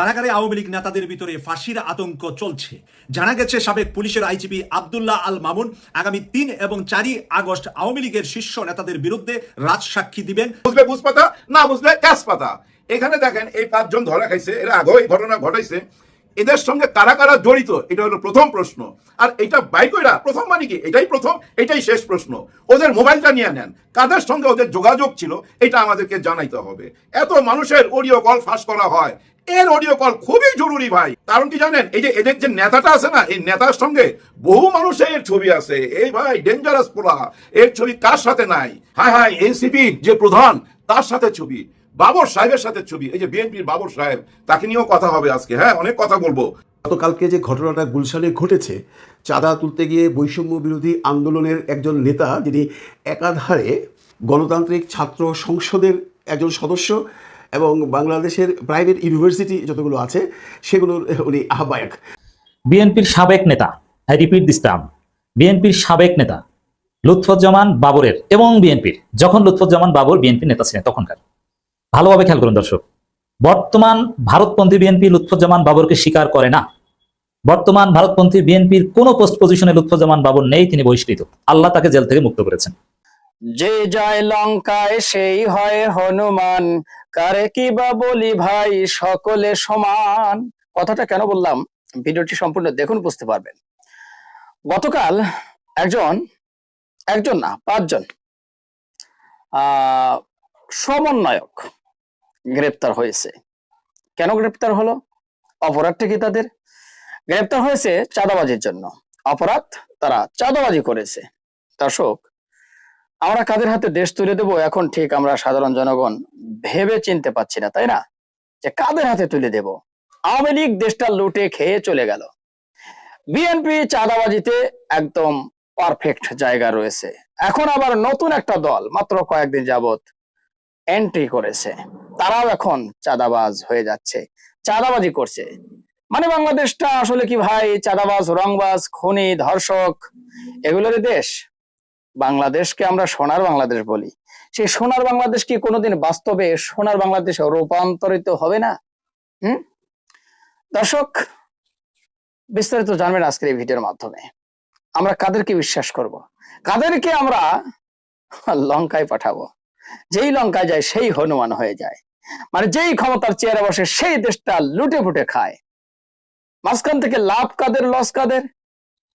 কারাগারে আওয়ামী লীগ নেতাদের ভিতরে ফাঁসির আতঙ্ক চলছে। জানা গেছে, সাবেক পুলিশের আইজিপি আবদুল্লাহ আল মামুন আগামী তিন এবং চারই আগস্ট আওয়ামী লীগের শীর্ষ নেতাদের বিরুদ্ধে রাজসাক্ষী দিবেন। বুঝবে বুঝ পাতা? না বুঝলে কাজ পাতা? এখানে দেখেন, এই পাঁচজন ধরা খাইছে। এরা আগেও এই ঘটনা ঘটাইছে। এদের সঙ্গে কারা কারা জড়িত, এটা হলো প্রথম প্রশ্ন। আর এটা বাইকইরা প্রথম মানে কি? এটাই প্রথম, এটাই শেষ প্রশ্ন। ওদের মোবাইলটা নিয়ে নেন। কাদের সঙ্গে ওদের যোগাযোগ ছিল, এটা আমাদেরকে জানাইতে হবে। এত মানুষের অডিও কল ফাঁস করা হয়। এর অডিও কল খুবই জরুরি ভাই। কারণ কি জানেন? এই যে এদের যে নেতাটা আছে না, এই নেতার সঙ্গে বহু মানুষের ছবি আছে। এই ভাই ডেঞ্জারাস পোলা। এর ছবি কার সাথে নাই? হাই হাই এনসিপি যে প্রধান, তার সাথে ছবি। বাবর সাহেবের সাথে ছবি এই যে বিএনপির বাবর সাহেব তাকে নিয়েও কথা হবে আজকে। হ্যাঁ অনেক কথা বলব। গতকালকে যে ঘটনাটা গুলশানে ঘটেছে চাঁদা তুলতে গিয়ে বৈষম্য বিরোধী আন্দোলনের একজন নেতা যিনি একাধারে গণতান্ত্রিক ছাত্র সংসদের একজন সদস্য এবং বাংলাদেশের প্রাইভেট ইউনিভার্সিটি যতগুলো আছে সেগুলোর উনি আহ্বায়ক। বিএনপির সাবেক নেতা আই রিপিট দিস টার্ম বিএনপির সাবেক নেতা লুৎফুজ্জামান বাবরের এবং বিএনপির যখন লুৎফুজ্জামান বাবর বিএনপির নেতা ছিলেন তখনকার। ভালোভাবে খেয়াল করুন দর্শক। বর্তমান ভারতপন্থী বিএনপি লুৎফুজ্জামান বাবরকে স্বীকার করে না। বর্তমান ভারতপন্থী বিএনপির কোন পোস্ট পজিশনে লুৎফুজ্জামান বাবর নেই, তিনি বহিষ্কৃত। আল্লাহ তাকে জেল থেকে মুক্ত করেছেন। যে যায় লঙ্কায় সেই হয় হনুমান। কারে কি বা বলি ভাই, সকলে সমান। কথাটা কেন বললাম? ভিডিওটি সম্পূর্ণ দেখুন, বুঝতে পারবেন। গতকাল একজন একজন না, পাঁচজন, আহ, সমন্বয়ক গ্রেপ্তার হয়েছে। কেন গ্রেপ্তার হলো? অপরাধটা কি তাদের। গ্রেপ্তার হয়েছে চাঁদাবাজির জন্য। অপরাধ তারা চাঁদাবাজি করেছে। দর্শক, আমরা কাদের হাতে দেশ তুলে দেব এখন ঠিক আমরা সাধারণ জনগণ ভেবে চিনতে পাচ্ছি না, তাই না? যে কাদের হাতে তুলে দেব? আওয়ামী লীগ দেশটা লুটে খেয়ে চলে গেল। বিএনপি চাঁদাবাজিতে একদম পারফেক্ট জায়গা রয়েছে। এখন আবার নতুন একটা দল, মাত্র কয়েকদিন যাবত এন্ট্রি করেছে। তারাও এখন চাঁদাবাজ হয়ে যাচ্ছে, চাঁদাবাজি করছে। মানে বাংলাদেশটা আসলে কি ভাই, চাঁদাবাজ, রংবাজ, খনি, ধর্ষক এগুলোর দেশ। বাংলাদেশকে আমরা সোনার বাংলাদেশ বলি। সেই সোনার বাংলাদেশ কি কোনোদিন বাস্তবে সোনার বাংলাদেশ রূপান্তরিত হবে না? হুম? দর্শক, বিস্তারিত জানবেন আজকের এই ভিডিওর মাধ্যমে। আমরা কাদেরকে বিশ্বাস করব? কাদেরকে আমরা লঙ্কায় পাঠাবো? যেই লঙ্কায় যায়, সেই হনুমান হয়ে যায়। মানে যেই ক্ষমতার চেয়ারে বসে, সেই দেশটা লুটে ফুটে খায়। মাঝখান থেকে লাভ কাদের, লস কাদের?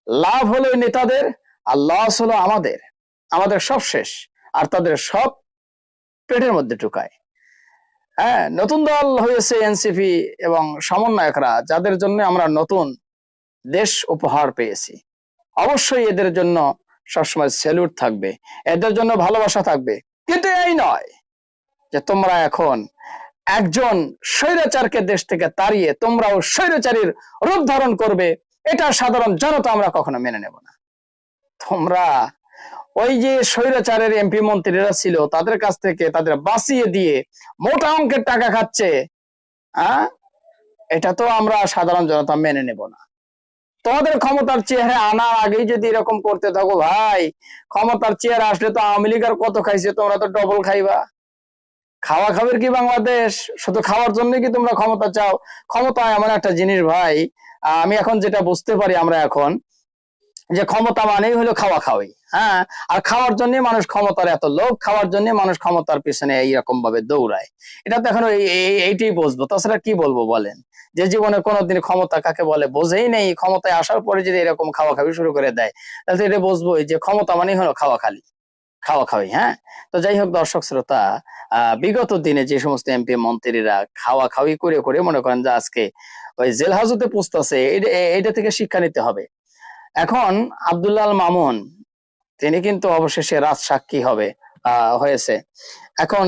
লাভ হলো নেতাদের, আর লস হলো আমাদের। আমাদের সব শেষ, আর তাদের সব পেটের মধ্যে ঢুকায়। হ্যাঁ নতুন দল হয়েছে এনসিপি এবং সমন্বয়করা, যাদের জন্য আমরা নতুন দেশ উপহার পেয়েছি। অবশ্যই এদের জন্য সবসময় স্যালুট থাকবে। এদের জন্য ভালোবাসা থাকবে। কিন্তু এই নয় যে তোমরা এখন একজন স্বৈরাচারকে দেশ থেকে তাড়িয়ে তোমরাও স্বৈরাচারীর রূপ ধারণ করবে, এটা সাধারণ জনতা আমরা কখনো মেনে নেব না। তোমরা ওই যে স্বৈরাচারের এমপি মন্ত্রীরা ছিল, তাদের কাছ থেকে তাদের বাঁচিয়ে দিয়ে মোটা অঙ্কের টাকা খাচ্ছে হ্যাঁ এটা তো আমরা সাধারণ জনতা মেনে নেব না। তোমাদের ক্ষমতার চেহারা আনার আগেই যদি এরকম করতে থাকো ভাই, ক্ষমতার চেহারা আসলে তো আওয়ামী লীগ আর কত খাইছে, তোমরা তো ডবল খাইবা। খাওয়া খাবের কি বাংলাদেশ? শুধু খাওয়ার জন্য কি তোমরা ক্ষমতা চাও? ক্ষমতা এমন একটা জিনিস ভাই আমি এখন যেটা বুঝতে পারি আমরা এখন, যে ক্ষমতা মানেই হলো খাওয়া খাওয়াই হ্যাঁ? আর খাওয়ার জন্য মানুষ ক্ষমতার এত লোক, খাওয়ার জন্য মানুষ ক্ষমতার পিছনে এইরকম ভাবে দৌড়ায়। এটা তো এখন এই- এই- এইটাই বুঝব। তাছাড়া কি বলব বলেন? যে জীবনে কোনোদিন ক্ষমতা কাকে বলে বোঝেই নেই, ক্ষমতায় আসার পরে যদি এরকম খাওয়া খাওয়ি শুরু করে দেয়, তাহলে এটা বুঝব যে ক্ষমতা মানেই হলো খাওয়া খালি, খাওয়া খাওয়াই হ্যাঁ? তো যাই হোক দর্শক শ্রোতা বিগত দিনে যে সমস্ত এমপি মন্ত্রীরা খাওয়া খাওয়াই করে করে মনে করেন যে আজকে ওই জেল হাজতে পুষতেছে এটা থেকে শিক্ষা নিতে হবে। এখন আব্দুল্লাহ মামুন, তিনি কিন্তু অবশেষে রাজ সাক্ষী হবে। হয়েছে। এখন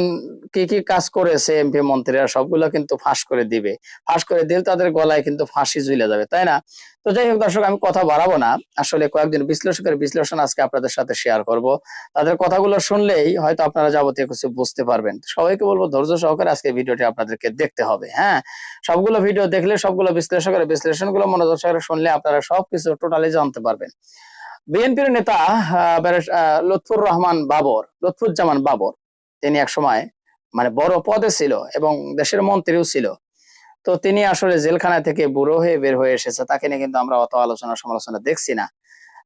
কি কি কাজ করেছে এমপি মন্ত্রীরা, সবগুলো কিন্তু ফাঁস করে দিবে। ফাঁস করে দিলে তাদের গলায় কিন্তু ফাঁসি ঝুলে যাবে, তাই না? তো যাই হোক দর্শক, আমি কথা বাড়াবো না। আসলে কয়েকজন বিশ্লেষকের বিশ্লেষণ আজকে আপনাদের সাথে শেয়ার করব। তাদের কথাগুলো শুনলেই হয়তো আপনারা যাবতীয় কিছু বুঝতে পারবেন। সবাইকে বলব ধৈর্য সহকারে আজকে ভিডিওটি আপনাদেরকে দেখতে হবে হ্যাঁ? সবগুলো ভিডিও দেখলে, সবগুলো বিশ্লেষকের বিশ্লেষণগুলো মনোযোগ সহকারে শুনলে আপনারা সবকিছু টোটালি জানতে পারবেন। বিএনপির নেতা লুৎফুর রহমান বাবর লুৎফুজ্জামান বাবর, তিনি এক সময় মানে বড় পদে ছিল এবং দেশের মন্ত্রীও ছিল। তো তিনি আসলে জেলখানা থেকে বুড়ো হয়ে বের হয়ে এসেছে, তাকে নিয়ে কিন্তু আমরা অত আলোচনা সমালোচনা দেখছি না।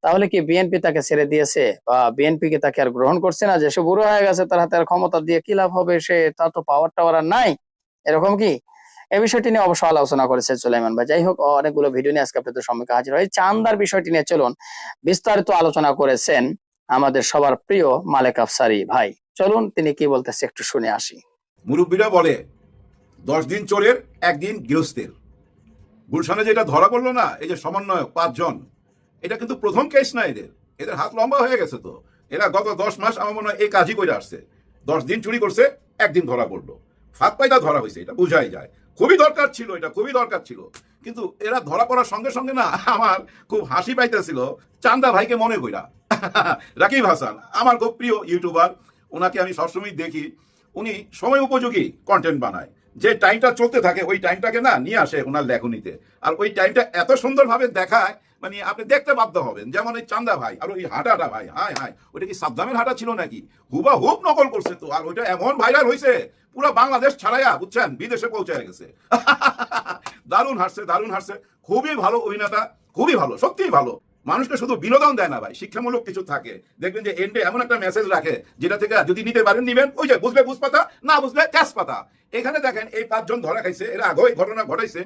তাহলে কি বিএনপি তাকে ছেড়ে দিয়েছে বা বিএনপি কে তাকে আর গ্রহণ করছে না যে সে বুড়ো হয়ে গেছে, তার হাতে আর ক্ষমতা দিয়ে কি লাভ হবে, সে তার তো পাওয়ার টাওয়ার আর নাই? এরকম কি? এই বিষয়টি নিয়ে অবশ্য আলোচনা করেছে সুলাইমান ভাই। যাই হোক, অনেকগুলো ভিডিও নিয়ে আজকে আপনাদের সম্মুখে হাজির হয় চান্দার বিষয়টি নিয়ে চলুন। বিস্তারিত আলোচনা করেছেন আমাদের সবার প্রিয় মালেক আফসারি ভাই। চলুন, তিনি কি বলতেছে একটু শুনে আসি। মুরব্বীরা বলে, দশ দিন চোরের, একদিন গৃহস্থের। গুলশানে যেটা ধরা পড়ল না, এই যে সমন্বয়ক পাঁচজন, এটা কিন্তু প্রথম কেস না এদের। এদের হাত লম্বা হয়ে গেছে তো। এরা গত দশ মাস আমার মনে হয় এই কাজই করে আসছে। দশ দিন চুরি করছে, একদিন ধরা পড়ল। ফাঁক পাইদা ধরা হয়েছে, এটা বুঝাই যায়। খুবই দরকার ছিল এটা, খুবই দরকার ছিল। কিন্তু এরা ধরা পড়ার সঙ্গে সঙ্গে না আমার খুব হাসি পাইতেছিল। চান্দা ভাইকে মনে কইরা। রাকিব হাসান, আমার খুব প্রিয় ইউটিউবার ওনাকে আমি সবসময় দেখি। উনি সময় উপযোগী কন্টেন্ট বানায়। যে টাইমটা চলতে থাকে, ওই টাইমটাকে না নিয়ে আসে ওনার লেখনিতে। আর ওই টাইমটা এত সুন্দরভাবে দেখায় মানে আপনি দেখতে বাধ্য হবেন। যেমন ওই চান্দা ভাই আর ওই হাঁটাটা ভাই, হায় হায়, ওইটা কি সাবধানের হাঁটা ছিল নাকি? হুবা হুব নকল করছে তো, আর ওইটা এমন ভাইরাল হয়েছে পুরো বাংলাদেশ ছাড়াইয়া, বুঝছেন, বিদেশে পৌঁছে গেছে। দারুণ হাসছে দারুণ হাসছে। খুবই ভালো অভিনেতা, খুবই ভালো, সত্যিই ভালো। মানুষকে শুধু বিনোদন দেয় না ভাই, শিক্ষামূলক কিছু থাকে। দেখবেন যে এন্ডে এমন একটা মেসেজ রাখে, যেটা থেকে যদি নিতে পারেন, নিবেন, ওই যে বুঝলে বুঝ পাতা না বুঝলে ক্যাশ পাতা এখানে দেখেন, এই পাঁচজন ধরা খাইছে, এরা আগে ঘটনা ঘটাইছে।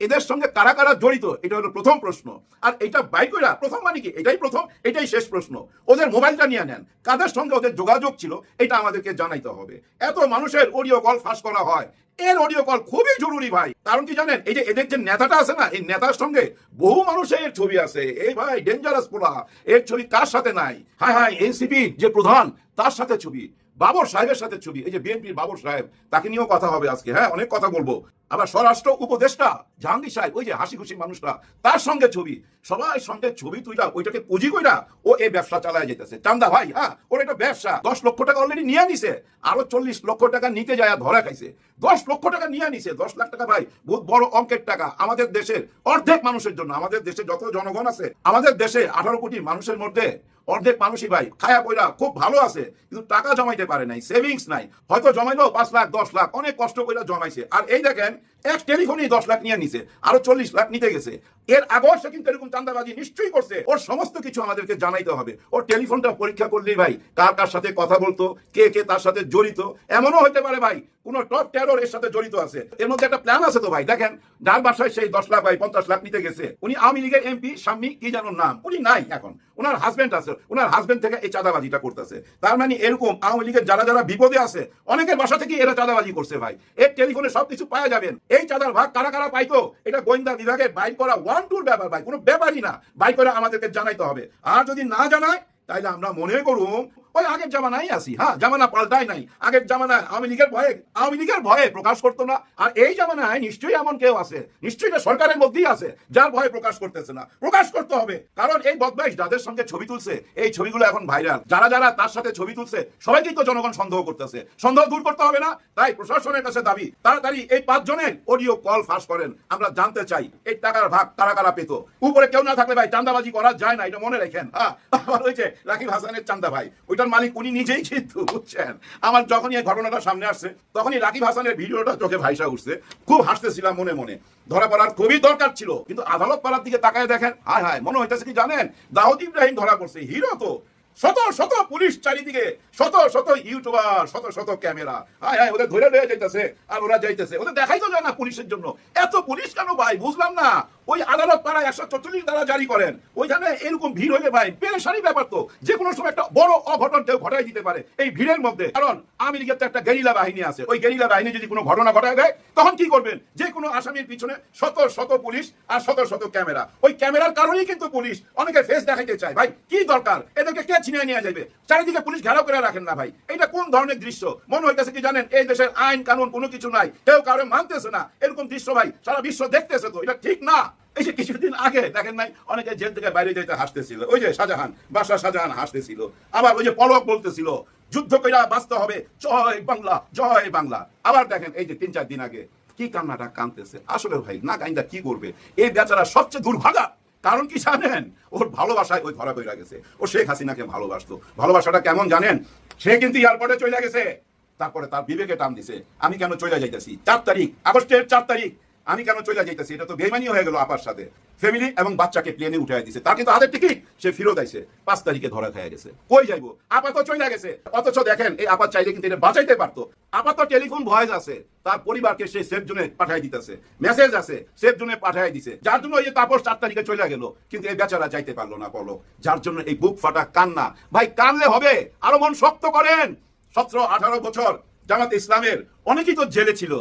এদের সঙ্গে কারা কারা জড়িত, এটা হলো প্রথম প্রশ্ন। আর এটা বাইকরা প্রথম মানে কি? এটাই প্রথম, এটাই শেষ প্রশ্ন। ওদের মোবাইলটা নিয়ে নেন। কাদের সঙ্গে ওদের যোগাযোগ ছিল, এটা আমাদেরকে জানাইতে হবে। এত মানুষের অডিও কল ফাঁস করা হয়। এর অডিও কল খুবই জরুরি ভাই। কারণ কি জানেন, এই যে এদের যে নেতাটা আছে না, এই নেতার সঙ্গে বহু মানুষের ছবি আছে। এই ভাই ডেঞ্জারাস পোলা। এর ছবি কার সাথে নাই? হাই হাই এনসিপি যে প্রধান, তার সাথে ছবি। বাবর সাহেবের সাথে ছবি, এই যে বিএনপির বাবর সাহেব, তাকে নিয়েও কথা হবে আজকে হ্যাঁ অনেক কথা বলব। আবার স্বরাষ্ট্র উপদেষ্টা জাহাঙ্গীর সাহেব, ওই যে হাসি খুশি মানুষটা, তার সঙ্গে ছবি সবাই সঙ্গে ছবি তুইলা, ওইটাকে পুঁজি কইরা ও এই ব্যবসা চালায় যেতেছে। চান্দা ভাই হ্যাঁ ওর এটা ব্যবসা, দশ লক্ষ টাকা অলরেডি নিয়ে নিছে, আরও চল্লিশ লক্ষ টাকা নিতে যায় ধরা খাইছে। দশ লক্ষ টাকা নিয়ে নিছে, দশ লাখ টাকা ভাই, বহুত বড় অঙ্কের টাকা, আমাদের দেশের অর্ধেক মানুষের জন্য, আমাদের দেশে যত জনগণ আছে, আমাদের দেশে আঠারো কোটি মানুষের মধ্যে অর্ধেক মানুষই ভাই খায়া পয়রা খুব ভালো আছে, কিন্তু টাকা জমাইতে পারে নাই সেভিংস নাই। হয়তো জমাইলো পাঁচ লাখ, দশ লাখ, অনেক কষ্ট করে জমাইছে। আর এই দেখেন এক টেলিফোনেই দশ লাখ নিয়ে নিছে, আরও চল্লিশ লাখ নিতে গেছে। এর আগর সে কিন্তু এরকম চান্দাবাজি নিশ্চয়ই করছে। ওর সমস্ত কিছু আমাদেরকে জানাইতে হবে। ওর টেলিফোনটা পরীক্ষা করলেই ভাই, কার কার সাথে কথা বলতো, কে কে তার সাথে জড়িত, এমনও হতে পারে ভাই, কোন টপ টেরর এর সাথে জড়িত আছে। এর মধ্যে একটা প্ল্যান আছে তো ভাই, দেখেন, যার বাসায় সেই দশ লাখ ভাই পঞ্চাশ লাখ নিতে গেছে, উনি আওয়ামী লীগের এমপি স্বামী, কি যেন নাম, উনি নাই এখন। ওনার হাজবেন্ড আছে ওনার হাজবেন্ড থেকে এই চাঁদাবাজিটা করতেছে। তার মানে এরকম আওয়ামী লীগের যারা যারা বিপদে আছে, অনেকের বাসা থেকে এরা চাঁদাবাজি করছে ভাই। এর টেলিফোনে সবকিছু পাওয়া যাবেন। এই চাঁদার ভাগ কারা কারা পাইতো? এটা গোয়েন্দা বিভাগের বাইর করা ওয়ান টুর ব্যাপার ভাই, কোনো ব্যাপারই না। বাই করে আমাদেরকে জানাইতে হবে। আর যদি না জানায়, তাইলে আমরা মনে করুম ওই আগের হ্যাঁ জামানা পাল্টাই নাই। আগের জামানায় আওয়ামী লীগের ভয়ে, আওয়ামী লীগের ভয়ে প্রকাশ করতো না। আর এই জামানায় নিশ্চয়ই এমন কেউ আছে, নিশ্চয়ই সরকারের মধ্যেই আছে, যার ভয়ে প্রকাশ করতেছে না। প্রকাশ করতে হবে, কারণ এই বদমাইশ যাদের সঙ্গে ছবি তুলছে, এই ছবিগুলো এখন ভাইরাল। যারা যারা তার সাথে ছবি তুলছে, সবাইকেই তো জনগণ সন্দেহ করতেছে। সন্দেহ দূর করতে হবে না, তাই প্রশাসনের কাছে দাবি, তাড়াতাড়ি এই পাঁচজনের অডিও কল ফাঁস করেন। আমরা জানতে চাই, এই টাকার ভাগ কারা কারা পেত? উপরে কেউ না থাকলে ভাই চান্দাবাজি করা যায় না, এটা মনে রাখেন হ্যাঁ। আবার ওই রাকিব হাসানের চান্দা ভাই ওইটার মালিক উনি নিজেই কিন্তু বুঝছেন। আমার যখনই এই ঘটনাটা সামনে আসছে, তখনই রাকিব হাসানের ভিডিওটা চোখে ভাইসা উঠছে। খুব হাসতেছিলাম মনে মনে। ধরা পড়ার খুবই দরকার ছিল, কিন্তু আদালত পাড়ার দিকে তাকায় দেখেন, হায় হায়, মনে হইতেছে কি জানেন? দাউদ ইব্রাহিম ধরা পড়ছে, হিরো তো। শত শত পুলিশ চারিদিকে, শত শত ইউটিউবার, শত শত ক্যামেরা। হায় হায় ওদের ধরে লয়ে যাইতেছে, আর ওরা যাইতেছে। ওদের দেখাই তো যায় না পুলিশের জন্য। এত পুলিশ কেন ভাই? বুঝলাম না। ওই আদালত পাড়ায় একশো চল্লিশ দ্বারা জারি করেন। ওইখানে এরকম ভিড় হলে ভাই পেরেশানি ব্যাপার তো। যে কোনো সময় একটা বড় অঘটন কেউ ঘটাই দিতে পারে এই ভিড়ের মধ্যে। কারণ আওয়ামী লীগের তো একটা গেরিলা বাহিনী আছে। ওই গেরিলা বাহিনী যদি কোনো ঘটনা ঘটায় দেয়, তখন কি করবেন? যে কোনো আসামির পিছনে শত শত পুলিশ আর শত শত ক্যামেরা। ওই ক্যামেরার কারণেই কিন্তু পুলিশ অনেকে ফেস দেখাইতে চায়। ভাই, কি দরকার? এদেরকে কে ছিনিয়ে নিয়ে যাবে। চারিদিকে পুলিশ ঘেরাও করে রাখেন না ভাই। এটা কোন ধরনের দৃশ্য? মনে হইতেছে কি জানেন, এই দেশের আইন, কানুন কোনো কিছু নাই। কেউ কারও মানতেছে না। এরকম দৃশ্য ভাই, সারা বিশ্ব দেখতেছে তো। এটা ঠিক না। এই যে কিছুদিন আগে, দেখেন নাই, অনেকে জেল থেকে বাইরে যাইতে হাসতেছিল। ওই যে শাহজাহান বাদশাহ শাহজাহান হাসতেছিল। আবার ওই যে পলক বলতেছিল, যুদ্ধ কইরা বাঁচতে হবে। জয় বাংলা জয় বাংলা। আবার দেখেন, এই যে তিন চার দিন আগে, কি কান্নাটা কানতেছে। আসলে ভাই, না কাইন্দা কি করবে? এই বেচারা সবচেয়ে দুর্ভাগা। কারণ কি জানেন? ওর ভালোবাসায় ওই ধরা কইরা গেছে। ও শেখ হাসিনাকে ভালোবাসতো। ভালোবাসাটা কেমন জানেন? সে কিন্তু এয়ারপোর্টে চলে গেছে। তারপরে তার বিবেকে টান দিছে। আমি কেন চলে যাইতেছি? চার তারিখ, আগস্টের চার তারিখ। আমি কেন চলে যাইতেছি? এটা তো বেমানি হয়ে গেল আপার সাথে। ফ্যামিলি এবং বাচ্চাকে প্লেনে উঠে দিছে। তার কিন্তু হাতের টিকিট সে ফিরত আইছে। পাঁচ তারিখে ধরা খাইয়া গেছে। কই যাইবো? আপা তো চলে গেছে। অথচ দেখেন, এই আপা চাইলে কিন্তু এটা বাঁচাইতে পারতো। আপা তো টেলিফোন ভয়েস আছে। তার পরিবারকে সে সেফ জোনে পাঠাই দিতেছে। মেসেজ আছে সেফ জোনে পাঠাই দিছে। যার জন্য এই তাপস চার তারিখে চলে গেল। কিন্তু এই বেচারা যাইতে পারল না বলো যার জন্য এই বুক ফাটা কান্না। ভাই, কানলে হবে। আরও মন শক্ত করেন। সতেরো আঠারো বছর জামাত ইসলামের, অনেকেই তো জেলে ছিল।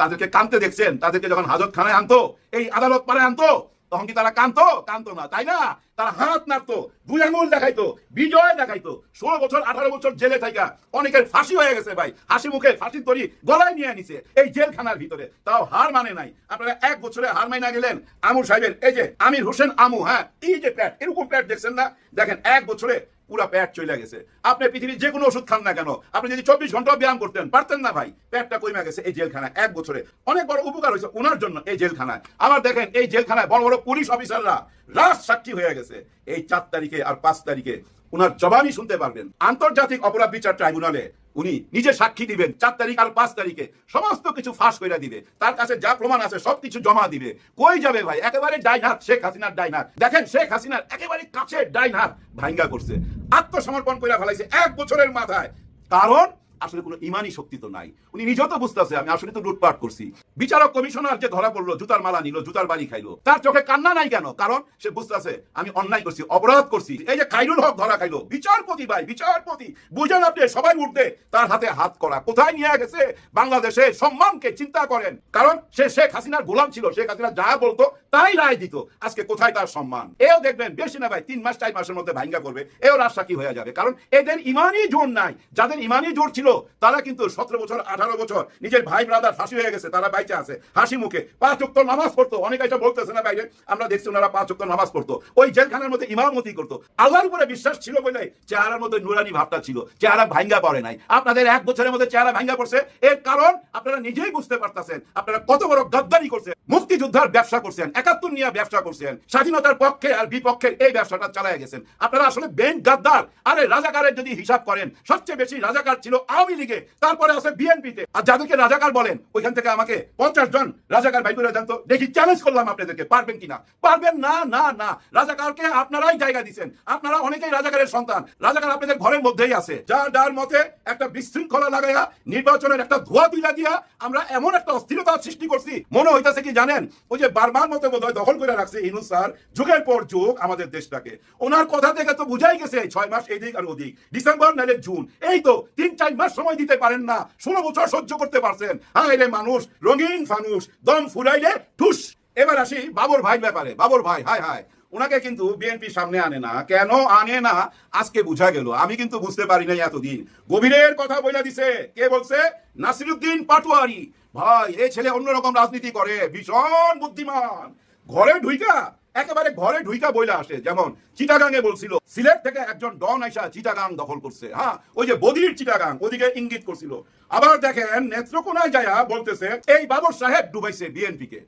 তাদেরকে কানতে দেখছেন, তাদেরকে যখন হাজতখানায় আনতো, এই আদালত পারে আনতো, তখন কি তারা কানতো? কানতো না, তাই না? তারা হাত নাড়তো, দুই আঙুল দেখাইতো, বিজয় দেখাইতো। ষোলো বছর, আঠারো বছর জেলে থাকা অনেকের ফাঁসি হয়ে গেছে ভাই। হাসি মুখে ফাঁসির তরি গলায় নিয়ে নিছে এই জেলখানার ভিতরে। তাও হার মানে নাই। আপনারা এক বছরে হার মাইনা গেলেন। আমুর সাহেবের, এই যে আমির হোসেন আমু হ্যাঁ এই যে প্যাট, এরকম প্যাট দেখছেন না? দেখেন, এক বছরে পুরা পেট চলে গেছে। আপনি পৃথিবীর যে কোনো ওষুধ খান না কেন? আপনি যদি চব্বিশ ঘণ্টা ব্যায়াম করতেন, পারতেন না ভাই। পেটটা কমে গেছে এই জেলখানায়, এক বছরে। অনেক বড় উপকার হয়েছে ওনার জন্য এই জেলখানায়। আবার দেখেন, এই জেলখানায় বড় বড় পুলিশ অফিসাররা রাজ সাক্ষী হয়ে গেছে। এই চার তারিখে আর পাঁচ তারিখে ওনার জবাবই শুনতে পারবেন। আন্তর্জাতিক অপরাধ বিচার ট্রাইব্যুনালে উনি নিজে সাক্ষী দিবেন, চার তারিখ আর পাঁচ তারিখে। সমস্ত কিছু ফাঁস করে দিবে। তার কাছে যা প্রমাণ আছে সবকিছু জমা দিবে। কই যাবে ভাই? একেবারে ডাইন হাত শেখ হাসিনার ডাইন হাত দেখেন, শেখ হাসিনার একেবারে কাছে ডাইন হাত ভাঙ্গা করছে। আত্মসমর্পণ করে ফেলাইছে এক বছরের মাথায়। কারণ আসলে কোনো ইমানি শক্তি তো নাই। উনি নিজেও তো বুঝতেছে আমি আসলে তো লুটপাট করছি। বিচারক কমিশনার যে ধরা পড়ল, জুতার মালা নিল, জুতার বাড়ি খাইলো, তার চোখে কান্না নাই কেন? কারণ সে বুঝতেছে আমি অন্যায় করছি, অপরাধ করছি। এই যে খাইরুল হক ধরা খাইলো, বিচারপতি ভাই, বিচারপতি বুঝেন আপনি সবাই উঠতে তার হাতে হাত করা, কোথায় নিয়ে গেছে? বাংলাদেশে সম্মানকে চিন্তা করেন। কারণ সে শেখ হাসিনার গোলাম ছিল, শেখ হাসিনা যা বলতো, তাই রায় দিত। আজকে কোথায় তার সম্মান? এও দেখবেন, বেশি না ভাই, তিন মাস, চার মাসের মধ্যে ভাঙ্গা করবে, এও রাজসাক্ষী হয়ে যাবে। কারণ এদের ইমানই জোর নাই। যাদের ইমানই জোর ছিল তারা কিন্তু সতেরো বছর, আঠারো বছর নিজের ভাই ব্রাদার ফাঁসি হয়ে গেছে, তারা বাইচে আছে, হাসি মুখে। পাঁচ উক্ত নামাজ পড়তো, অনেকে এটা বলতেছে না বাইরে আমরা দেখছি ওনারা পাঁচ উক্ত নামাজ পড়তো। ওই জেলখানার মধ্যে ইমামতি করতো। আল্লাহর উপরে বিশ্বাস ছিল বলে চেহারার মধ্যে নুরানি ভাবটা ছিল, চেহারা ভাঙ্গা পড়ে নাই। আপনাদের এক বছরের মধ্যে চেহারা ভাঙ্গা পড়ছে, এর কারণ আপনারা নিজেই বুঝতে পারতেছেন, আপনারা কত বড় গাদ্দারি করছেন, মুক্তিযোদ্ধার ব্যবসা করছেন, একাত্তর নিয়ে ব্যবসা করছেন, স্বাধীনতার পক্ষে আর বিপক্ষের এই ব্যবসাটা চালায় গেছেন। আপনারা আসলে বেঞ্চ গাদ্দার। আরে রাজাকারের যদি হিসাব করেন, সবচেয়ে বেশি রাজাকার ছিল আওয়ামী লীগে, তারপরে আছে বিএনপিতে। আর যাদেরকে রাজাকার বলেন, ওইখান থেকে আমাকে পঞ্চাশ জন রাজাকার ভাই করে জানতো দেখি চ্যালেঞ্জ করলাম আপনাদেরকে, পারবেন কিনা? পারবেন না না না। রাজাকারকে আপনারাই জায়গা দিচ্ছেন আপনারা অনেকেই রাজাকারের সন্তান। রাজাকার আপনাদের ঘরের মধ্যেই আছে। যার যার মতে একটা বিশৃঙ্খলা লাগাইয়া, নির্বাচনের একটা ধোয়া তুলা দিয়া আমরা এমন একটা অস্থিরতা সৃষ্টি করছি। মনে হইতাছে কি জানেন? ওই যে বারবার মতো বোধ হয় দখল করে রাখছে ইনু স্যার, যুগের পর যুগ আমাদের দেশটাকে। ওনার কথা থেকে তো বুঝাই গেছে ছয় মাস এদিক আর ওদিক। ডিসেম্বর নাহলে জুন। এই তো তিন, চার মাস সময় দিতে পারেন না। ষোলো বছর সহ্য করতে পারছেন। হায় রে মানুষ, রঙিন ফানুষ দম ফুরাইলে ঠুস। এবার আসি বাবর ভাই ব্যাপারে। বাবর ভাই, হায় হায়। ওনাকে কিন্তু বিএনপি সামনে আনে না। কেন আনে না? আজকে বুঝা গেল। আমি কিন্তু বুঝতে পারি নাই এতদিন। গভীরের কথা বলে দিছে। কে বলছে? নাসিরুদ্দিন পাটোয়ারি। ভাই, এই ছেলে অন্যরকম রাজনীতি করে। ভীষণ বুদ্ধিমান। ঘরে ঢুইকা একেবারে ঘরে ঢুইকা বইলা আসে, যেমন চিটাগাং এ বলছিল, সিলেট থেকে একজন ডন আইসা চিটাগাং দখল করছে। হ্যাঁ ওই যে বদির চিটাগাং, ওদিকে ইঙ্গিত করছিল। আবার দেখেন, নেত্রকোনায় যায়া বলতেছে, এই বাবর সাহেব ডুবাইছে বিএনপি কে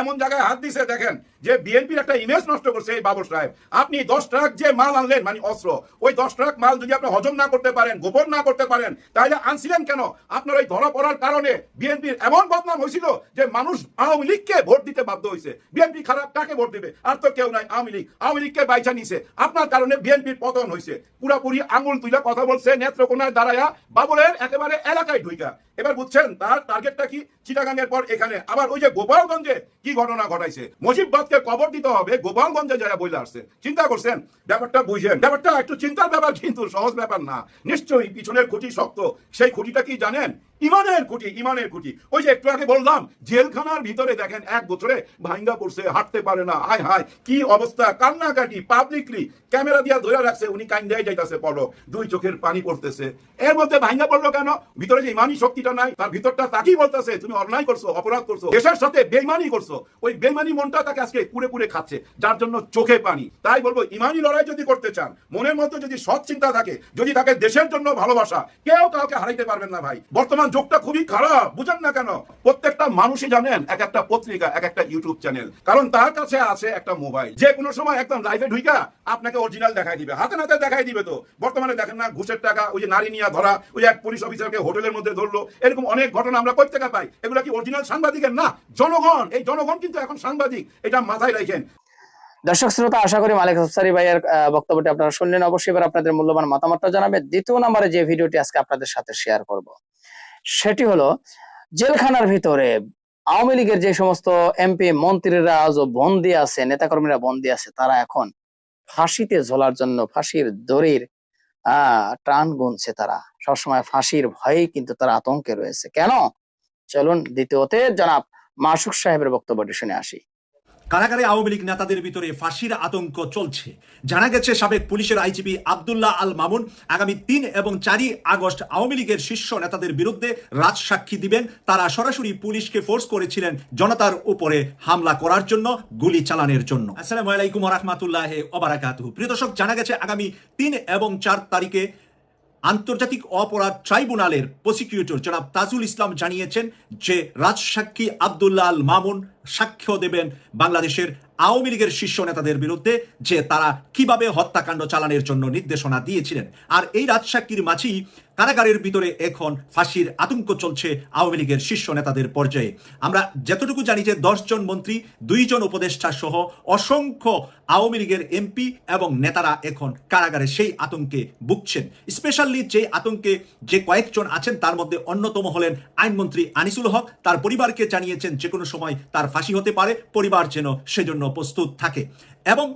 এমন জায়গায় হাত দিছে, দেখেন, যে বিএনপির একটা ইমেজ নষ্ট করছে এই বাবর সাহেব। আপনি দশ ট্রাক যে মাল আনলেন মানে অস্ত্র, ওই দশ ট্রাক মাল যদি আপনি হজম না করতে পারেন, গোপন না করতে পারেন, তাহলে আনছিলেন কেন? আপনার ওই ধরা পড়ার কারণে বিএনপির এমন বদনাম হয়েছিল যে মানুষ আওয়ামী লীগকে ভোট দিতে বাধ্য হয়েছে। বিএনপি খারাপ কাকে ভোট দিবে? আর তো কেউ নাই আওয়ামী লীগ। আওয়ামী লীগকে বাইচা নিছে। আপনার কারণে বিএনপির পতন হয়েছে। পুরাপুরি আঙুল তুইলা কথা বলছে, নেত্রকোনায় দাঁড়ায়া বাবুলের একেবারে এলাকায় ঢুইকা। এবার বুঝছেন, তার টার্গেটটা কি? চিটাগাঙ্গের পর এখানে। আবার ওই যে গোপালগঞ্জে কি ঘটনা ঘটাইছে? মুজিববাদকে কবর দিতে হবে, গোপালগঞ্জে যারা বইলে আসছে। চিন্তা করছেন? ব্যাপারটা বুঝেন। ব্যাপারটা একটু চিন্তার ব্যাপার, কিন্তু সহজ ব্যাপার না। নিশ্চয়ই পিছনের খুঁটি শক্ত। সেই খুঁটিটা কি জানেন? ইমানের খুঁটি ইমানের খুঁটি। ওই যে একটু আগে বললাম, জেলখানার ভিতরে দেখেন, এক বছরে ভাঙ্গা পড়ছে, হাঁটতে পারে না। হায় হায়, কি অবস্থা! কান্নাকাটি পাবলিকলি ক্যামেরা দিয়া ধরে রাখছে, উনি কান্দাই যাইতাছে পড়ো দুই চোখের পানি পড়তেছে। এর মধ্যে ভাঙ্গা পড়ল কেন? ভিতরে যে ইমানি শক্তিটা নাই, তার ভিতরটা তাকেই বলতেছে, তুমি অন্যায় করছ, অপরাধ করছ, দেশের সাথে বেইমানি করছ। ওই বেইমানি মনটা তাকে আজকে কুড়ে কুড়ে খাচ্ছে, যার জন্য চোখে পানি। তাই বলব, ইমানি লড়াই যদি করতে চান, মনের মধ্যে যদি সৎ চিন্তা থাকে, যদি থাকে দেশের জন্য ভালোবাসা, কেউ কাউকে হারাইতে পারবেন না ভাই। বর্তমান যুগটা খুবই খারাপ, বুঝেন না কেন? প্রত্যেকটা মানুষই জানেন, এক একটা পত্রিকা, এক একটা ইউটিউব চ্যানেল। কারণ তার কাছে আছে একটা মোবাইল। যে কোনো সময় একদম লাইভে ঢুইকা, আপনাকে অরিজিনাল দেখাই দিবে। হাতে নাতে দেখাই দিবে তো। বর্তমানে দেখেন না, ঘুষের টাকা, ওই যে নারী নিয়ে ধরা, ওই এক পুলিশ অফিসারকে হোটেলের মধ্যে ধরলো এরকম অনেক ঘটনা আমরা কই থেকে পাই। এগুলো কি অরিজিনাল সাংবাদিকের? না, জনগণ। এই জনগণ কিন্তু এখন সাংবাদিক। এটা মাথায় রাখেন। দর্শক শ্রোতা, আশা করি মালিক আফসারি ভাইয়ের বক্তব্যটি আপনারা শুনলেন। অবশ্যই এবার আপনাদের মূল্যবান মতামতটা জানাবে। দ্বিতীয় নম্বরে যে ভিডিওটি আজকে আপনাদের সাথে শেয়ার করব, সেটি হলো, জেলখানার ভিতরে আওয়ামী লীগের যে সমস্ত এমপি মন্ত্রীরা আজও বন্দী আছে, নেতাকর্মীরা বন্দী আছে, তারা এখন ফাঁসিতে ঝোলার জন্য, ফাঁসির দড়ির টান গুনছে তারা। সবসময় ফাঁসির ভয়ে কিন্তু তারা আতঙ্কে রয়েছে। কেন? চলুন দ্বিতীয়তে জনাব মাসুক সাহেবের বক্তব্যটি শুনে আসি। কারাগারে আওয়ামী লীগ নেতাদের ভিতরে ফাঁসির আতঙ্ক চলছে। জানা গেছে, সাবেক পুলিশের আইজিপি আবদুল্লাহ আল মামুন আগামী তিন এবং চারই আগস্ট আওয়ামী লীগের শীর্ষ নেতাদের বিরুদ্ধে রাজসাক্ষী দিবেন। তারা সরাসরি পুলিশকে ফোর্স করেছিলেন জনতার উপরে হামলা করার জন্য, গুলি চালানোর জন্য। আসসালামু আলাইকুম রহমতুল্লাহ ওবারাকাতুহু প্রিয় দর্শক, জানা গেছে, আগামী তিন এবং চার তারিখে আন্তর্জাতিক অপরাধ ট্রাইব্যুনালের প্রসিকিউটর জনাব তাজুল ইসলাম জানিয়েছেন যে রাজসাক্ষী আবদুল্লাহ আল মামুন সাক্ষ্য দেবেন বাংলাদেশের আওয়ামী লীগের শীর্ষ নেতাদের বিরুদ্ধে যে তারা কীভাবে হত্যাকাণ্ড চালানোর জন্য নির্দেশনা দিয়েছিলেন। আর এই রাজসাক্ষীর মাঝেই কারাগারের ভিতরে এখন ফাঁসির আতঙ্ক চলছে আওয়ামী লীগের শীর্ষ নেতাদের পর্যায়ে। আমরা যতটুকু জানি যে দশজন মন্ত্রী দুইজন উপদেষ্টা সহ অসংখ্য আওয়ামী লীগের এমপি এবং নেতারা এখন কারাগারে সেই আতঙ্কে ভুগছেন। স্পেশালি যে আতঙ্কে যে কয়েকজন আছেন, তার মধ্যে অন্যতম হলেন আইনমন্ত্রী আনিসুল হক। তার পরিবারকে জানিয়েছেন যে কোনো সময় তার ফাঁসি হতে পারে, পরিবার যেন সেজন্য প্রস্তুত থাকে। এবং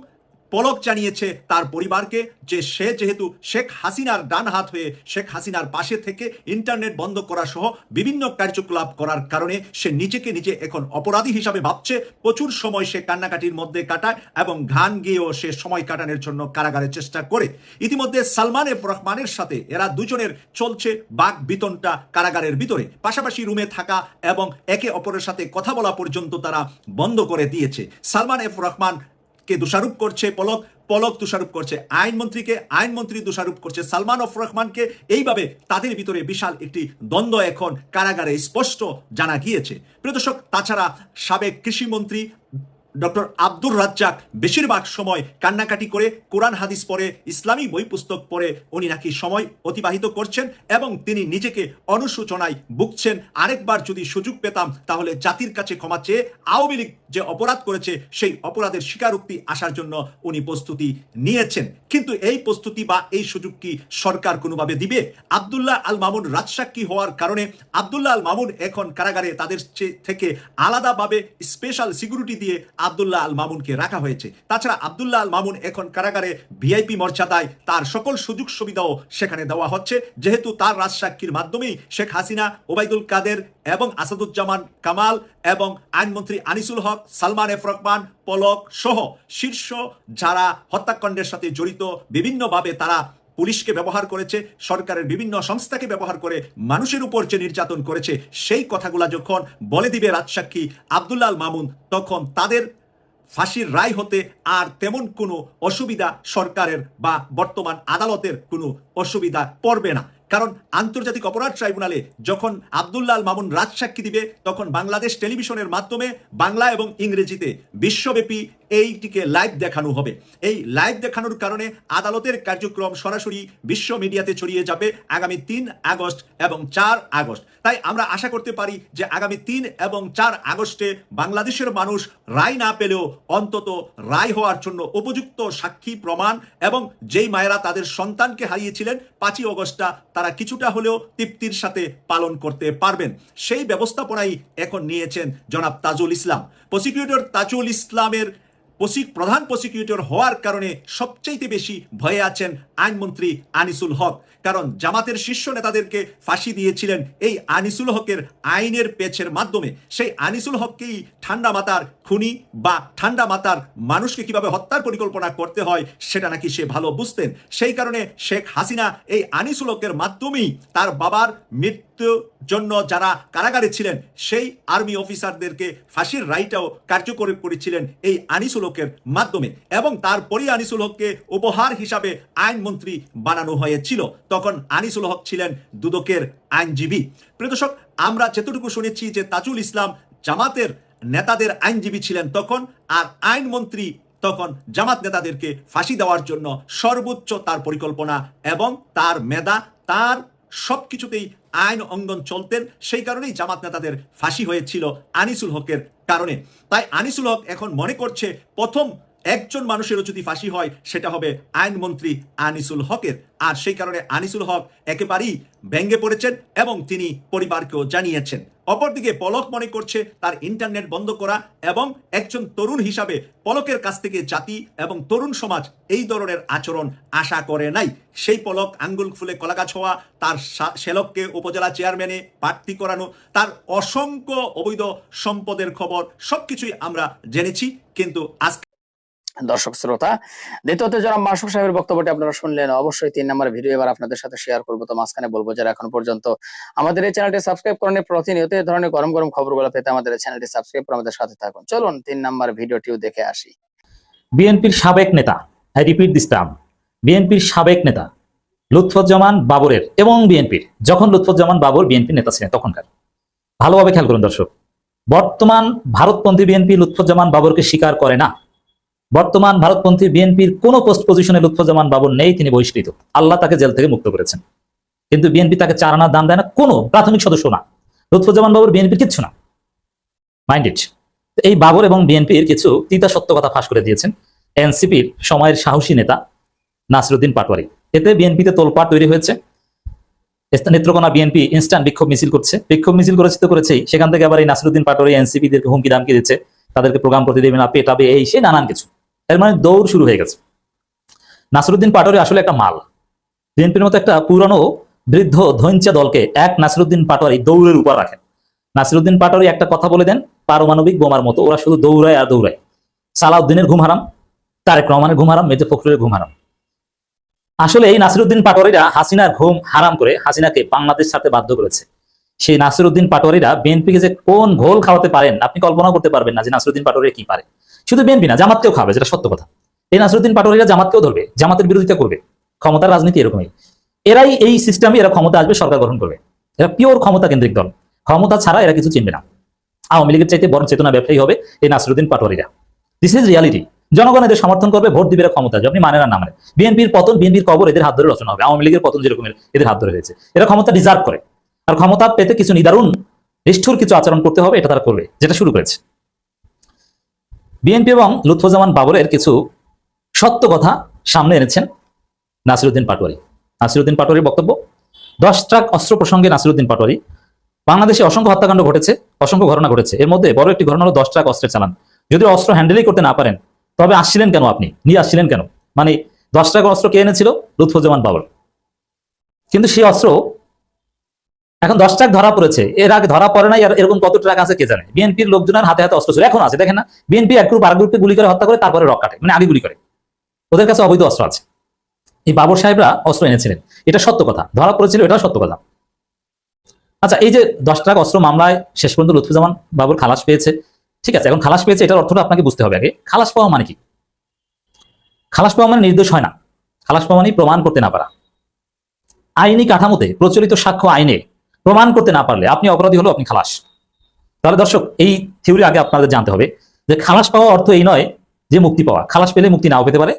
পলক জানিয়েছে তার পরিবারকে যে সে যেহেতু শেখ হাসিনার ডান হাত হয়ে শেখ হাসিনার পাশে থেকে ইন্টারনেট বন্ধ করা সহ বিভিন্ন কার্যকলাপ করার কারণে সে নিজেকে নিজে এখন অপরাধী হিসাবে ভাবছে। প্রচুর সময় সে কান্নাকাটির মধ্যে কাটায় এবং ঘান গিয়েও সে সময় কাটানোর জন্য কারাগারের চেষ্টা করে। ইতিমধ্যে সালমান এফ রহমানের সাথে এরা দুজনের চলছে বাক বিতনটা কারাগারের ভিতরে। পাশাপাশি রুমে থাকা এবং একে অপরের সাথে কথা বলা পর্যন্ত তারা বন্ধ করে দিয়েছে। সালমান এফ রহমান কে দোষারোপ করছে? পলক পলক দোষারোপ করছে। আইনমন্ত্রীকে, আইনমন্ত্রী দোষারোপ করছে। সালমান অফ রহমানকে এইভাবে তাদের ভিতরে বিশাল একটি দ্বন্দ্ব এখন কারাগারে স্পষ্ট জানা গিয়েছে। প্রিয় দর্শক, তাছাড়া সাবেক কৃষিমন্ত্রী ডক্টর আব্দুর রাজ্জাক বেশিরভাগ সময় কান্নাকাটি করে কোরআন হাদিস পড়ে, ইসলামী বই পুস্তক পড়ে, উনি নাকি সময় অতিবাহিত করছেন এবং তিনি নিজেকে অনুশোচনায় ভুগছেন। আরেকবার যদি সুযোগ পেতাম, তাহলে জাতির কাছে ক্ষমা চেয়ে আওয়ামী লীগ যে অপরাধ করেছে, সেই অপরাধের স্বীকারোক্তি আসার জন্য উনি প্রস্তুতি নিয়েছেন। কিন্তু এই প্রস্তুতি বা এই সুযোগ কি সরকার কোনোভাবে দিবে? আবদুল্লাহ আল মামুন রাজসাক্ষী হওয়ার কারণে আবদুল্লাহ আল মামুন এখন কারাগারে তাদের থেকে আলাদাভাবে স্পেশাল সিকিউরিটি দিয়ে আবদুল্লাহ আল মামুনকে রাখা হয়েছে। তাছাড়া আবদুল্লাহ আল মামুন এখন কারাগারে ভিআইপি মর্যাদায় তার সকল সুযোগ সুবিধাও সেখানে দেওয়া হচ্ছে। যেহেতু তার রাজসাক্ষীর মাধ্যমেই শেখ হাসিনা, ওবায়দুল কাদের এবং আসাদুজ্জামান কামাল এবং আইনমন্ত্রী আনিসুল হক সালমান এফ রহমান, পলক সহ শীর্ষ যারা হত্যাকাণ্ডের সাথে জড়িত, বিভিন্নভাবে তারা পুলিশকে ব্যবহার করেছে, সরকারের বিভিন্ন সংস্থাকে ব্যবহার করে মানুষের উপর যে নির্যাতন করেছে, সেই কথাগুলা যখন বলে দিবে রাজসাক্ষী আবদুল্লাল মামুন, তখন তাদের ফাঁসির রায় হতে আর তেমন কোনো অসুবিধা সরকারের বা বর্তমান আদালতের কোনো অসুবিধা পড়বে না। কারণ আন্তর্জাতিক অপরাধ ট্রাইব্যুনালে যখন আবদুল্লাল মামুন রাজ সাক্ষী দিবে, তখন বাংলাদেশ টেলিভিশনের মাধ্যমে বাংলা এবং ইংরেজিতে বিশ্বব্যাপী এইটিকে লাইভ দেখানো হবে। এই লাইভ দেখানোর কারণে আদালতের কার্যক্রম সরাসরি বিশ্ব মিডিয়াতে ছড়িয়ে যাবে আগামী তিন আগস্ট এবং চার আগস্ট। তাই আমরা আশা করতে পারি যে আগামী তিন এবং চার আগস্টে বাংলাদেশের মানুষ রায় না পেলেও অন্তত রায় হওয়ার জন্য উপযুক্ত সাক্ষী প্রমাণ এবং যেই মায়েরা তাদের সন্তানকে হারিয়েছিলেন পাঁচই অগস্টটা তারা কিছুটা হলেও তৃপ্তির সাথে পালন করতে পারবেন। সেই ব্যবস্থাপনাই এখন নিয়েছেন জনাব তাজুল ইসলাম। প্রসিকিউটর তাজুল ইসলামের প্রধান প্রসিকিউটর হওয়ার কারণে সবচাইতে বেশি ভয়ে আছেন আইনমন্ত্রী আনিসুল হক। কারণ জামাতের শীর্ষ নেতাদেরকে ফাঁসি দিয়েছিলেন এই আনিসুল হকের আইনের পেছের মাধ্যমে। সেই আনিসুল হককেই ঠান্ডা মাতার খুনি বা ঠান্ডা মাতার মানুষকে কীভাবে হত্যার পরিকল্পনা করতে হয়, সেটা নাকি সে ভালো বুঝতেন। সেই কারণে শেখ হাসিনা এই আনিসুল হকের মাধ্যমেই তার বাবার মৃত্যুর জন্য যারা কারাগারে ছিলেন, সেই আর্মি অফিসারদেরকে ফাঁসির রায়টাও কার্যকর করেছিলেন এই আনিসুল হকের মাধ্যমে। এবং তারপরই আনিসুল হককে উপহার হিসাবে আইনমন্ত্রী বানানো হয়েছিল। তখন আনিসুল হক ছিলেন দুদকের আইনজীবী। প্রিয় দর্শক, আমরা যতটুকু শুনেছি যে তাজুল ইসলাম জামাতের নেতাদের আইনজীবী ছিলেন তখন, আর আইনমন্ত্রী তখন জামাত নেতাদেরকে ফাঁসি দেওয়ার জন্য সর্বোচ্চ তার পরিকল্পনা এবং তার মেধা, তার সব কিছুতেই আইন অঙ্গন চলতেন। সেই কারণেই জামাত নেতাদের ফাঁসি হয়েছিল আনিসুল হকের কারণে। তাই আনিসুল হক এখন মনে করছে, প্রথম একজন মানুষেরও যদি ফাঁসি হয়, সেটা হবে আইনমন্ত্রী আনিসুল হকের। আর সেই কারণে আনিসুল হক একেবারেই ব্যঙ্গে পড়েছেন এবং তিনি পরিবারকেও জানিয়েছেন। অপরদিকে পলক মনে করছে, তার ইন্টারনেট বন্ধ করা এবং একজন তরুণ হিসাবে পলকের কাছ থেকে জাতি এবং তরুণ সমাজ এই ধরনের আচরণ আশা করে নাই। সেই পলক আঙ্গুল ফুলে কলাগাছ হওয়া, তার শ্যালককে উপজেলা চেয়ারম্যানে প্রার্থী করানো, তার অসংখ্য অবৈধ সম্পদের খবর সবকিছুই আমরা জেনেছি, কিন্তু আজকে দর্শক শ্রোতা, দ্বিতীয়ত যারা মাসুক সাহেবের বক্তব্যটি আপনারা শুনলেন। অবশ্যই তিন নম্বর ভিডিও এবার আপনাদের সাথে শেয়ার করব। তো মাঝখানে বলব যারা এখন পর্যন্ত আমাদের এই চ্যানেলটি সাবস্ক্রাইব করেন প্রতিনিয়ত এই ধরনের গরম গরম খবরগুলো পেতে আমাদের চ্যানেলটি সাবস্ক্রাইব করে আমাদের সাথে থাকুন। চলুন তিন নম্বর ভিডিওটিও দেখে আসি। বিএনপির সাবেক নেতা, আই রিপিট দিস টার্ম বিএনপির সাবেক নেতা লুৎফুজ্জামান বাবরের এবং বিএনপির, যখন লুৎফুজ্জামান বাবর বিএনপির নেতা ছিলেন তখনকার। ভালোভাবে খেয়াল করুন দর্শক, বর্তমান ভারতপন্থী বিএনপি লুৎফুজ্জামান বাবরকে স্বীকার করে না। বর্তমান ভারতপন্থী বিএনপির কোন পোস্ট পজিশনে লুৎফুজ্জামান বাবর নেই, তিনি বহিষ্কৃত। আল্লাহ তাকে জেল থেকে মুক্ত করেছেন। কিন্তু বিএনপি তাকে চার আনার দান দেয় না, কোনো প্রাথমিক সদস্য না। লুৎফুজ্জামান বাবর বিএনপির কিচ্ছু না। মাইন্ডেড এই বাবর এবং বিএনপির কিছু তিতা সত্য কথা ফাঁস করে দিয়েছেন এনসিপির সময়ের সাহসী নেতা নাসিরুদ্দিন পাটোয়ারি। এতে বিএনপিতে তোলপাড় তৈরি হয়েছে। নেত্রকোনা বিএনপি ইনস্ট্যান্ট বিক্ষোভ মিছিল করছে। বিক্ষোভ মিছিল করেছে তো করেছেই সেখান থেকে আবার এই নাসিরুদ্দিন পাটোয়ারি এনসিপিদেরকে হুমকি দামকি দিচ্ছে। তাদেরকে প্রোগ্রাম করতে দেবে না, পেটাবে এই সে নানান কিছু। এর মানে দৌড় শুরু হয়ে গেছে। নাসিরুদ্দিন পাটোয়ারি আসলে একটা মাল। বিএনপির মতো একটা পুরনো, বৃদ্ধ ধৈঞ্চা দলকে এক নাসিরুদ্দিন পাটোয়ারি দৌড়ের উপর রাখেন। নাসিরুদ্দিন পাটোয়ারি একটা কথা বলে দেন, পারমাণবিক বোমার মতো, ওরা শুধু দৌড়ায় আর দৌড়ায়। সালাউদ্দিনের ঘুম হারাম, তারেক রহমানের ঘুম হারাম মেজে ফখরুলের ঘুম হারাম। আসলে এই নাসিরুদ্দিন পাটোয়ারিরা হাসিনার ঘুম হারাম করে হাসিনাকে বাংলাদেশ সাথে বাধ্য করেছে। সেই নাসিরুদ্দিন পাটোয়ারিরা বিএনপিকে যে কোন ঘোল খাওয়াতে পারেন, আপনি কল্পনা করতে পারবেন না যে নাসিরুদ্দিন পাটোয়ারি কি পারে। শুধু বিএনপি না, জামাতকেও খাবে, যেটা সত্য কথা। এই নাসিরুদ্দিন পাটোয়ারিরা জামাতকেও ধরবে, জামাতের বিরোধিতা করবে। ক্ষমতার রাজনীতি এরকমই। এরাই এই সিস্টেমে এরা ক্ষমতা আসবে, সরকার গঠন করবে। এরা পিওর ক্ষমতা কেন্দ্রিক দল। ক্ষমতা ছাড়া এরা কিছু চিনবে না। আওয়ামী লীগের চাইতে বরং চেতনা ব্যবসায়ী হবে এই নাসরুদ্দিন পাটোয়ারিরা। দিস ইজ রিয়ালিটি জনগণ এদের সমর্থন করবে, ভোট দিবে ক্ষমতা। আপনি মানেন না মানে বিএনপির পতন বিএনপির কবর এদের হাত ধরে রচনা হবে। আওয়ামী লীগের পতন যেরকম এদের হাত ধরে হয়েছে। এরা ক্ষমতা ডিজার্ভ করে। আর ক্ষমতা পেতে কিছু নিদারুণ, নিষ্ঠুর কিছু আচরণ করতে হবে, এটা তারা করবে, যেটা শুরু করেছে। বিএনপি এবং লুৎফুজ্জামান বাবরের কিছু সত্য কথা সামনে এনেছেন নাসিরুদ্দিন পাটোয়ারি। নাসিরুদ্দিন পাটোয়ারির বক্তব্য, দশ ট্রাক অস্ত্র প্রসঙ্গে নাসিরুদ্দিন পাটোয়ারি, বাংলাদেশে অসংখ্য হত্যাকাণ্ড ঘটেছে, অসংখ্য ঘটনা ঘটেছে। এর মধ্যে বড় একটি ঘটনা হলো দশ ট্রাক অস্ত্রের চালান। যদি অস্ত্র হ্যান্ডেলই করতে না পারেন, তবে আসছিলেন কেন আপনি? নিয়ে আসছিলেন কেন? মানে দশ ট্রাক অস্ত্র কে এনেছিল? লুৎফুজ্জামান বাবর। কিন্তু সেই অস্ত্র এখন দশ ট্রাক ধরা পড়েছে। এর আগে ধরা পড়ে নাই আর এরকম কত ট্রাক আছে কে জানে? বিএনপির লোকজনের হাতে হাতে অস্ত্র ছিল। এখন আছে, দেখেন না? বিএনপি এক গ্রুপ আর গ্রুপকে গুলি করে হত্যা করে, তারপরে রক কাটে। মানে আগে গুলি করে। ওদের কাছে অবৈধ অস্ত্র আছে। এই বাবর সাহেবরা অস্ত্র এনেছিলেন। এটা সত্য কথা। ধরা পড়েছিল এটা সত্য কথা। আচ্ছা এই যে দশ ট্রাক অস্ত্র মামলায় শেষ পর্যন্ত লুৎফুজ্জামান বাবুর খালাস পেয়েছে, ঠিক আছে? এখন খালাস পেয়েছে, এটার অর্থটা আপনাকে বুঝতে হবে আগে। খালাস পাওয়া মানে কি? খালাস পাওয়া মানে নির্দোষ হয় না। খালাস পাওয়া মানে প্রমাণ করতে না পারা। আইনি কাঠামোতে প্রচলিত সাক্ষ্য আইনে প্রমাণ করতে না পারলে, আপনি অপরাধী হলো আপনি খালাস। তাহলে দর্শক, এই থিওরি আগে আপনাদের জানতে হবে যে খালাস পাওয়া অর্থ এই নয় যে মুক্তি পাওয়া। খালাস পেলে মুক্তি নাও পেতে পারে।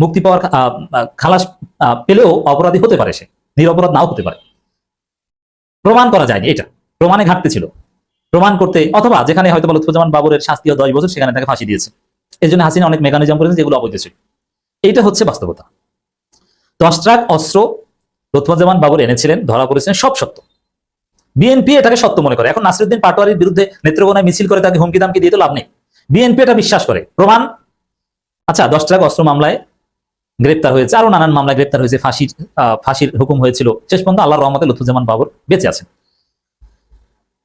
মুক্তি পাওয়ার খালাস পেলেও অপরাধী হতে পারে সে। নিরপরাধ নাও হতে পারে। প্রমাণ করা যায়নি এটা। প্রমাণে ঘাটতে ছিল। প্রমাণ করতে, অথবা যেখানে হয়তো লুৎফুজ্জামান বাবরের শাস্তি দশ বছর সেখানে তাকে ফাঁসি দিয়েছে। এই জন্য হাসিনা অনেক মেকানিজম করেছে যেগুলো অবৈধ ছিল। এইটা হচ্ছে বাস্তবতা। দশ ট্রাক, অস্ত্র লুৎফুজ্জামান বাবর এনেছিলেন, ধরা পড়েছিলেন সব সত্য। বিএনপি এটাকে সত্য মনে করে। এখন নাসিরুদ্দিন পাটোয়ারির বিরুদ্ধে নেত্রকোনায় মিছিল করে তাকে হুমকি দামকি দিয়ে তো লাভ নেই। বিএনপি এটা বিশ্বাস করে। প্রমাণ? আচ্ছা দশ ট্রাক অস্ত্র মামলায় গ্রেপ্তার হয়েছে আরও নানান মামলায় গ্রেপ্তার হয়েছে, ফাঁসির ফাঁসির হুকুম হয়েছিল। শেষ পর্যন্ত আল্লাহ রহমতে লুৎফুজ্জামান বাবর বেঁচে আছেন।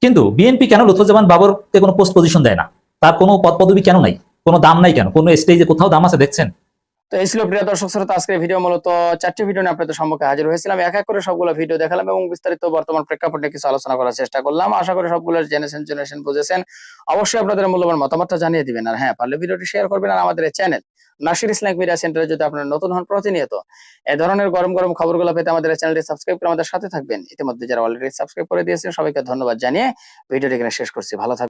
কিন্তু বিএনপি কেন লুৎফুজ্জামান বাবরকে কোনো পোস্ট পজিশন দেয় না? তার কোনো পদ পদবি কেন নাই? কোনো দাম নাই কেন? কোনো স্টেজে কোথাও দাম আছে, দেখছেন? তো এই ছিল প্রিয় দর্শক শ্রোতা, আজকের ভিডিও মূলত চারটি ভিডিও নিয়ে আপনাদের সম্মুখে হাজির হয়েছিলাম। এক এক করে সবগুলো ভিডিও দেখালাম এবং বিস্তারিত বর্তমান প্রেক্ষাপট নিয়ে কিছু আলোচনা করার চেষ্টা করলাম। আশা করি সবগুলো জেনেছেন জেনেছেন, বুঝেছেন। অবশ্যই আপনাদের মূল্যবান মতামতটা জানিয়ে দিবেন। আর হ্যাঁ পারলে ভিডিওটি শেয়ার করবেন আর আমাদের চ্যানেল নাসির ইসলামিক মিডিয়া সেন্টারে যদি আপনারা নতুন হন প্রতিনিয়ত, এ ধরনের গরম গরম খবরগুলো পেতে আমাদের চ্যানেলটি সাবস্ক্রাইব করে আমাদের সাথে থাকবেন। ইতিমধ্যে যারা অলরেডি সাবস্ক্রাইব করে দিয়েছেন, সবাইকে ধন্যবাদ জানিয়ে ভিডিওটি এখানে শেষ করছি। ভালো থাকবেন।